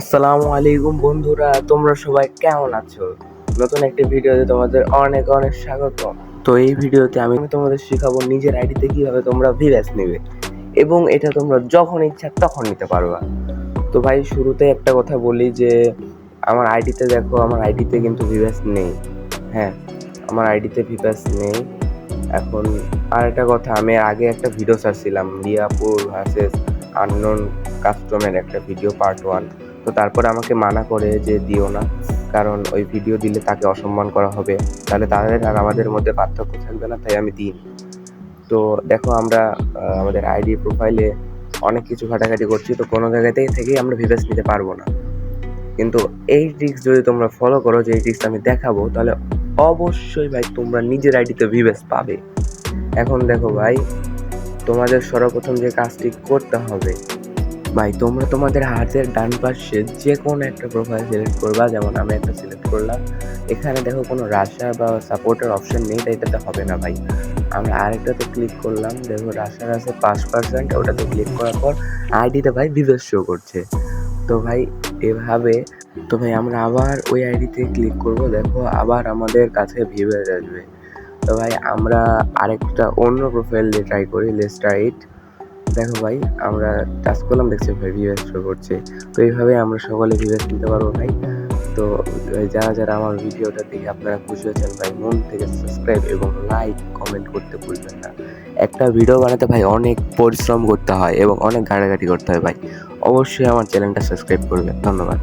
আসসালামু আলাইকুম বন্ধুরা, তোমরা সবাই কেমন আছো? নতুন একটি ভিডিওতে তোমাদের অনেক অনেক স্বাগত তো এই ভিডিওতে আমি তোমাদের শেখাবো নিজের আইডিতে কীভাবে তোমরা ভিভ্যাস নেবে এবং এটা তোমরা যখন ইচ্ছা তখন নিতে পারবা। তো ভাই, শুরুতে একটা কথা বলি যে, আমার আইডিতে দেখো, আমার আইডিতে কিন্তু ভিভ্যাস নেই। হ্যাঁ আমার আইডিতে ভিভ্যাস নেই। এখন আর একটা কথা, আমি আগে একটা ভিডিও ছাড়ছিলাম রিয়াপুর ভার্সেস আননোন কাস্টমের একটা ভিডিও পার্ট ওয়ান তো তারপরে আমাকে মানা করে যে দিও না, কারণ ওই ভিডিও দিলে তাকে অসম্মান করা হবে। তাহলে তাদের আর আমাদের মধ্যে পার্থক্য থাকবে না, তাই আমি দিই তো দেখো আমরা আমাদের আইডি প্রোফাইলে অনেক কিছু ঘাটাঘাটি করছি, তো কোনো জায়গাতেই থেকেই আমরা ভিভেস নিতে পারব না। কিন্তু এই ট্রিক্স যদি তোমরা ফলো করো, যে এই ট্রিক্স আমি দেখাবো, তাহলে অবশ্যই ভাই তোমরা নিজের আইডিতে ভিভেস পাবে। এখন দেখো ভাই, তোমাদের সর্বপ্রথম যে কাজটি করতে হবে ভাই, তোমরা তোমাদের হাতের ডান পাশে যে কোনো একটা প্রোফাইল সিলেক্ট করবা। যেমন আমি একটা সিলেক্ট করলাম। এখানে দেখো কোনো রাশা বা সাপোর্টের অপশন নেই তাই এটাতে হবে না ভাই। আমরা আরেকটাতে ক্লিক করলাম। দেখো রাশার আছে পাঁচ পার্সেন্ট ওটাতে ক্লিক করার পর আইডিতে ভাই ভিভেস শো করছে। তো ভাই, এভাবে তো ভাই আমরা আবার ওই আইডিতে ক্লিক করব। দেখো আবার আমাদের কাছে ভিভেস আসবে। তো ভাই, আমরা আরেকটা অন্য প্রোফাইল দিয়ে ট্রাই করি লেস রাইট দেখো ভাই, আমরা টাচ করলাম, দেখছি ভাই ভিউএস শো করছে। তো এইভাবে আমরা সকলে ভিভেস নিতে পারব ভাই। তো যারা যারা আমার ভিডিওটা দেখে আপনারা খুশি হয়েছেন ভাই, মন থেকে সাবস্ক্রাইব এবং লাইক কমেন্ট করতে ভুলবেন না। একটা ভিডিও বানাতে ভাই অনেক পরিশ্রম করতে হয় এবং অনেক ঘাটাঘাটি করতে হয় ভাই। অবশ্যই আমার চ্যানেলটা সাবস্ক্রাইব করবেন। ধন্যবাদ।